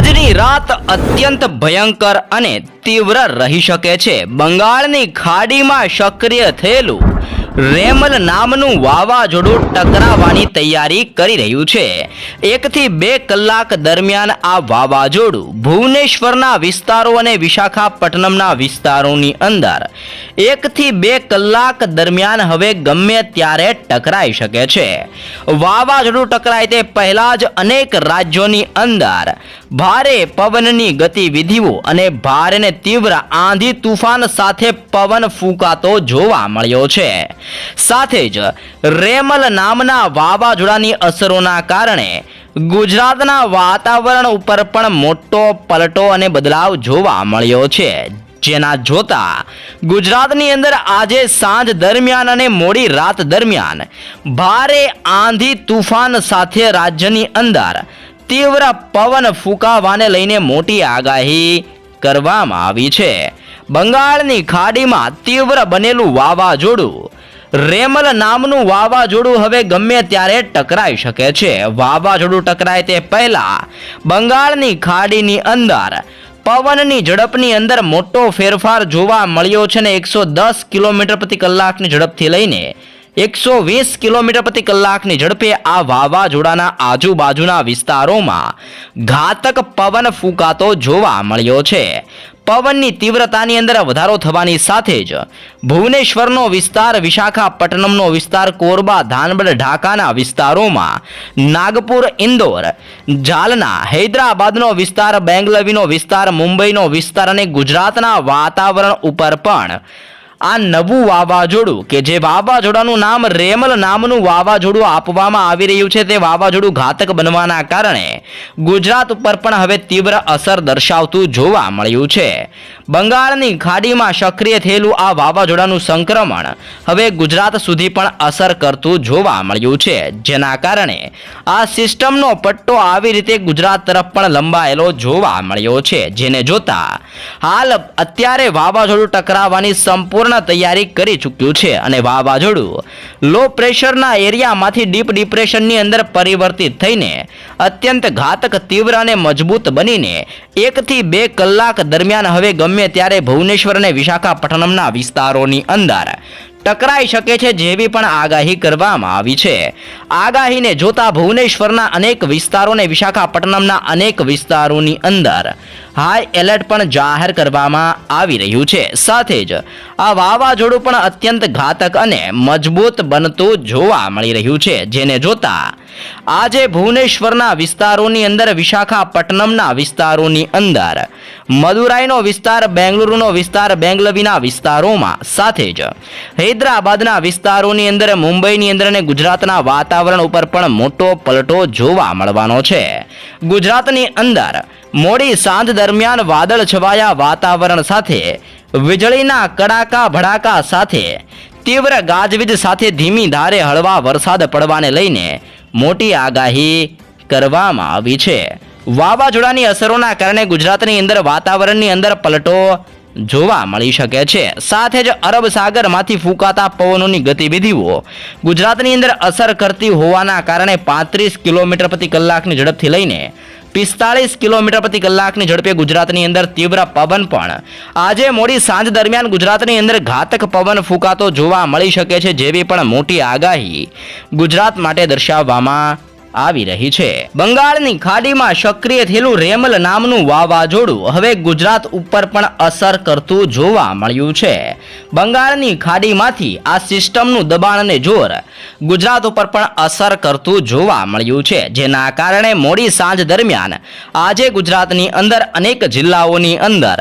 આજની રાત અત્યંત ભયંકર અને તીવ્ર રહી શકે છે. બંગાળની ખાડીમાં સક્રિય થયેલું રેમલ નામનું વાવાઝોડું ટકરાવાની તૈયારી કરી રહ્યું છે. એકથી બે કલાક દરમિયાન આ વાવાઝોડું ભુવનેશ્વરના વિસ્તારો અને વિશાખાપટ્ટનમના વિસ્તારોની અંદર એકથી બે કલાક દરમિયાન હવે ગમે ત્યારે ટકરાઈ શકે છે. વાવાઝોડું ટકરાય તે પહેલાં જ અનેક રાજ્યોની અંદર ભારે પવનની ગતિવિધિઓ અને ભારે તીવ્ર આંધી તુફાન સાથે પવન ફૂંકાતો જોવા મળ્યો છે. સાથે જ રેમલ નામના વાવાઝોડાની અસરોના કારણે ગુજરાતના વાતાવરણ ઉપર પણ મોટો પલટો અને બદલાવ જોવા મળ્યો છે. જેના જોતા ગુજરાતની અંદર આજે સાંજ દરમિયાન અને મોડી રાત દરમિયાન ભારે આંધી તુફાન સાથે રાજ્યની અંદર તીવ્ર પવન ફૂંકાવાને લઈને મોટી આગાહી કરવામાં આવી છે. બંગાળની ખાડીમાં તીવ્ર બનેલું વાવાઝોડું. રેમલ નામનું વાવાઝોડું હવે ગમે ત્યારે ટકરાઈ શકે છે. વાવાઝોડું ટકરાય તે પહેલા બંગાળની ખાડીની અંદર, પવનની ઝડપની અંદર મોટો ફેરફાર જોવા મળ્યો છે ને એકસો દસ કિલોમીટર પ્રતિ કલાકની ઝડપથી લઈને એકસો વીસ કિલોમીટર પ્રતિ કલાકની ઝડપે આ વાવાઝોડાના આજુબાજુના વિસ્તારોમાં ઘાતક પવન ફૂંકાતો જોવા મળ્યો છે. પવનની તીવ્રતાની અંદર વધારો થવાની સાથે જ ભુવનેશ્વરનો વિસ્તાર, વિશાખાપટ્ટનમનો વિસ્તાર, કોરબા ધાનબડ ઢાકાના વિસ્તારોમાં નાગપુર, ઇન્દોર જાલના હૈદરાબાદનો વિસ્તાર, બેંગલવીનો વિસ્તાર, મુંબઈનો વિસ્તાર અને ગુજરાતના વાતાવરણ ઉપર પણ આ નવું વાવાઝોડું કે જે વાવાઝોડાનું નામ રેમલ નામનું વાવાઝોડું આપવામાં આવી રહ્યું છે તે વાવાઝોડું ઘાતક બનવાના કારણે ગુજરાત ઉપર પણ હવે તીવ્ર અસર દર્શાવતું જોવા મળ્યું છે. બંગાળની ખાડીમાં સક્રિય થયેલું આ વાવાઝોડાનું સંક્રમણ હવે ગુજરાત સુધી પણ અસર કરતું જોવા મળ્યું છે, જેના કારણે આ સિસ્ટમનો પટ્ટો આવી રીતે ગુજરાત તરફ પણ લંબાયેલો જોવા મળ્યો છે, જેને જોતા હાલ અત્યારે વાવાઝોડું ટકરાવવાની સંપૂર્ણ તૈયારી કરી ચૂક્યું છે અને વાવાઝોડું લો પ્રેશરના એરિયામાંથી ડીપ ડિપ્રેશનની અંદર પરિવર્તિત થઈને અત્યંત ઘાતક તીવ્ર અને મજબૂત બનીને એકથી બે કલાક દરમિયાન હવે ગમે ત્યારે ભુવનેશ્વર અને વિશાખાપટ્ટનમના વિસ્તારોની અંદર ટકરાઈ શકે છે જેવી પણ આગાહી કરવામાં આવી છે. આગાહીને જોતા ભુવનેશ્વરના અનેક વિસ્તારો અને વિશાખાપટ્ટનમના અનેક વિસ્તારોની અંદર હાઈ એલર્ટ પણ જાહેર કરવામાં આવી રહ્યું છે. સાથે જ આ વાવાઝોડું પણ અત્યંત ઘાતક અને મજબૂત બનતું જોવા મળી રહ્યું છે. જેને જોતા આજે ભુવનેશ્વરના વિસ્તારોની અંદર વિશાખાપટ્ટનમના વિસ્તારોની અંદર. મદુરાઈનો વિસ્તાર, બેંગલુરુનો વિસ્તાર, બેંગલવીના વિસ્તારોમાં સાથે જ. હૈદરાબાદના વિસ્તારોની અંદર, મુંબઈની અંદર અને ગુજરાતના વાતાવરણ ઉપર પણ મોટો પલટો જોવા મળવાનો છે. ગુજરાતની અંદર મોડી સાંજ દરમિયાન વાદળ છવાયા વાતાવરણ સાથે, વીજળીના કડાકા ભડાકા સાથે, તીવ્ર ગાજવીજ સાથે ધીમી ધારે હળવા વરસાદ પડવાને લઈને મોટી આગાહી કરવામાં આવી છે. વાવાઝોડાની અસરોના કારણે ગુજરાતની અંદર વાતાવરણની અંદર પલટો જોવા મળી શકે છે. સાથે જ અરબ સાગરમાંથી ફૂંકાતા પવનોની ગતિવિધિઓ ગુજરાતની અંદર અસર કરતી હોવાના કારણે પાંત્રીસ કિલોમીટર પ્રતિ કલાકની ઝડપથી લઈને પિસ્તાળીસ કિલોમીટર પ્રતિ કલાકની ઝડપે ગુજરાતની અંદર તીવ્ર પવન પણ. આજે મોડી સાંજ દરમિયાન ગુજરાતની અંદર ઘાતક પવન ફૂંકાતો જોવા મળી શકે છે જેવી પણ મોટી આગાહી ગુજરાત માટે દર્શાવવામાં આવી રહી છે. બંગાળની ખાડીમાં સક્રિય થયેલું રેમલ નામનું વાવાઝોડું હવે ગુજરાત ઉપર પણ અસર કરતું જોવા મળ્યું છે. બંગાળની ખાડીમાંથી આ સિસ્ટમનું દબાણ અને જોર ગુજરાત ઉપર પણ અસર કરતું જોવા મળ્યું છે. જેના કારણે મોડી સાંજ દરમિયાન આજે ગુજરાતની અંદર અનેક જિલ્લાઓની અંદર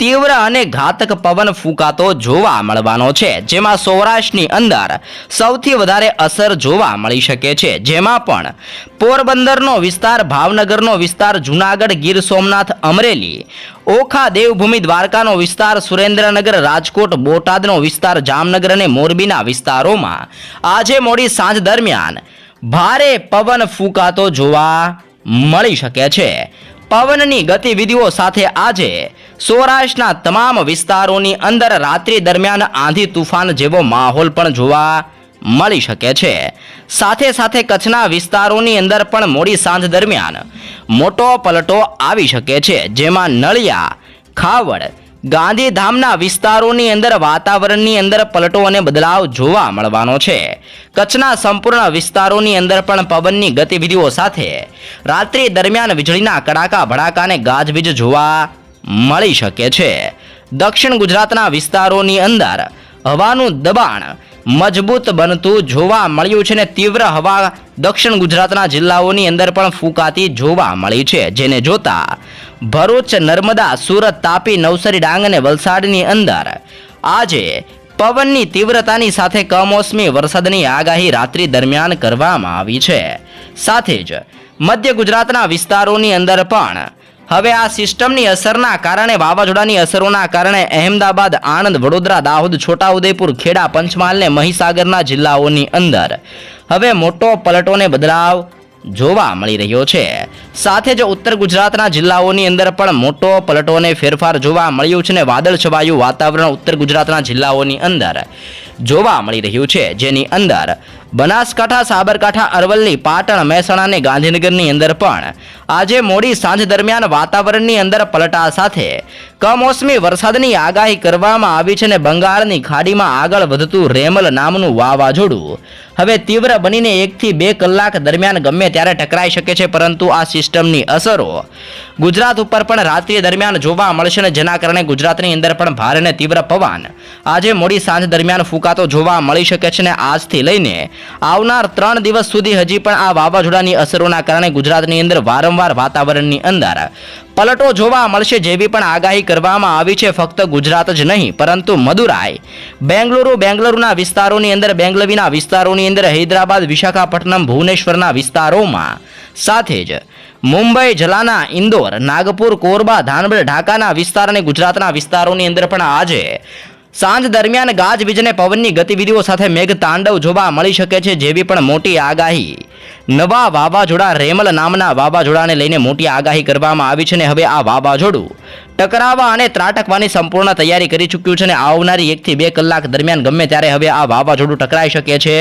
તીવ્ર અને ઘાતક પવન ફૂંકાતો જોવા મળવાનો છે, જેમાં સૌરાષ્ટ્રની અંદર સૌથી વધારે અસર જોવા મળી શકે છે. જેમાં પણ પોરબંદરનો વિસ્તાર, ભાવનગરનો વિસ્તાર, જુનાગઢ, ગીર સોમનાથ, અમરેલી, ઓખા, દેવભૂમિ, દ્વારકાનો વિસ્તાર, સુરેન્દ્રનગર, રાજકોટ, બોટાદનો વિસ્તાર, જામનગર અને મોરબીના વિસ્તારોમાં આજે મોડી સાંજ દરમિયાન ભારે પવન ફૂંકાતો જોવા મળી શકે છે. પવનની ગતિવિધિઓ સાથે આજે સૌરાષ્ટ્રના તમામ વિસ્તારોની અંદર રાત્રિ દરમિયાન આંધી તુફાન જેવો માહોલ પણ જોવા મળી શકે છે. સાથે સાથે કચ્છના વિસ્તારોની અંદર પણ મોડી સાંજ દરમિયાન મોટો પલટો આવી શકે છે, જેમાં નળિયા, ખાવડ, ગાંધીધામના વિસ્તારોની અંદર વાતાવરણની અંદર પલટો અને બદલાવ જોવા મળવાનો છે. કચ્છના સંપૂર્ણ વિસ્તારોની અંદર પણ પવનની ગતિવિધિઓ સાથે રાત્રિ દરમિયાન વીજળીના કડાકા ભડાકા અને ગાજવીજ જોવા મળી શકે છે. દક્ષિણ ગુજરાતના વિસ્તારોની અંદર હવાનું દબાણ મજબૂત બનતું જોવા મળ્યું છે ને તીવ્ર હવા દક્ષિણ ગુજરાતના જિલ્લાઓની અંદર પણ ફૂંકાતી જોવા મળી છે. જેને જોતા ભરૂચ, નર્મદા, સુરત, તાપી, નવસારી, ડાંગ અને વલસાડની અંદર આજે પવનની તીવ્રતાની સાથે કમોસમી વરસાદની આગાહી રાત્રિ દરમિયાન કરવામાં આવી છે. સાથે જ મધ્ય ગુજરાતના વિસ્તારોની અંદર પણ હવે આ સિસ્ટમની અસરના કારણે વાવાઝોડાની અસરોના કારણે અહેમદાબાદ, આણંદ, વડોદરા, દાહોદ, છોટાઉદેપુર, ખેડા, પંચમહાલ ને મહીસાગરના જિલ્લાઓની અંદર. હવે મોટો પલટોને બદલાવ જોવા મળી રહ્યો છે. સાથે જ ઉત્તર ગુજરાતના જિલ્લાઓની અંદર પણ મોટો પલટોને ફેરફાર જોવા મળ્યું છે ને વાદળ છવાયું વાતાવરણ ઉત્તર ગુજરાતના જિલ્લાઓની અંદર જોવા મળી રહ્યું છે. જેની અંદર બનાસકાંઠા, સાબરકાંઠા, અરવલ્લી, પાટણ, મહેસાણા અને ગાંધીનગરની અંદર પણ આજે મોડી સાંજ દરમિયાન વાતાવરણની અંદર પલટા સાથે કમોસમી વરસાદની આગાહી કરવામાં આવી છે અને બંગાળની ખાડીમાં આગળ વધતું રેમલ નામનું વાવાઝોડું. હવે તીવ્ર બનીને એકથી બે કલાક દરમિયાન ગમે ત્યારે ટકરાઈ શકે છે, પરંતુ આ સિસ્ટમની અસરો ગુજરાત ઉપર પણ રાત્રિ દરમિયાન જોવા મળશે અને જેના કારણે ગુજરાતની અંદર પણ ભારે અને તીવ્ર પવન. આજે મોડી સાંજ દરમિયાન ફૂંકાતો જોવા મળી શકે છે અને આજથી લઈને આવનાર ત્રણ દિવસ સુધી હજી પણ આ વાવાઝોડાની અસરોના કારણે ગુજરાતની અંદર વારંવાર વાતાવરણની અંદર પલટો જોવા મળશે જેવી પણ આગાહી કરવામાં આવી છે, ફક્ત ગુજરાત જ નહીં, પરંતુ મદુરાઈ. બેંગલુરુ, બેંગલુરુના વિસ્તારોની અંદર, બેંગલવીના વિસ્તારોની અંદર, હૈદરાબાદ, વિશાખાપટ્ટનમ, ભુવનેશ્વરના વિસ્તારોમાં. સાથે જ, મુંબઈ જલાના ઇન્દોર, નાગપુર, કોરબા ધાનબડ ઢાકાના વિસ્તાર અને ગુજરાતના વિસ્તારોની અંદર પણ આજે સાંજ દરમિયાન ગાજવીજ પવનની ગતિવિધિઓ સાથે મેઘ તાંડવ જોવા મળી શકે છે જેવી પણ મોટી આગાહી. નવા વાવાઝોડા રેમલ નામના વાવાઝોડાને લઈને મોટી આગાહી કરવામાં આવી છે અને હવે આ વાવાઝોડું ટકરાવા અને ત્રાટકવાની સંપૂર્ણ તૈયારી કરી ચૂક્યું છે અને આવનારી એકથી બે કલાક દરમિયાન ગમે ત્યારે હવે આ વાવાઝોડું ટકરાઈ શકે છે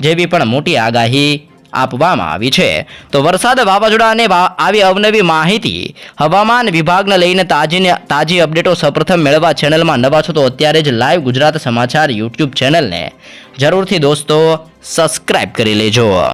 જેવી પણ મોટી આગાહી. આપવામાં આવી છે. તો વરસાદ વાવાઝોડા અને આવી અવનવી માહિતી હવામાન વિભાગને લઈને તાજીને, તાજી અપડેટો સૌપ્રથમ મેળવવા ચેનલમાં નવા છો તો અત્યારે જ લાઈવ ગુજરાત સમાચાર યુટ્યુબ ચેનલને જરૂરથી દોસ્તો સબસ્ક્રાઇબ કરી લેજો.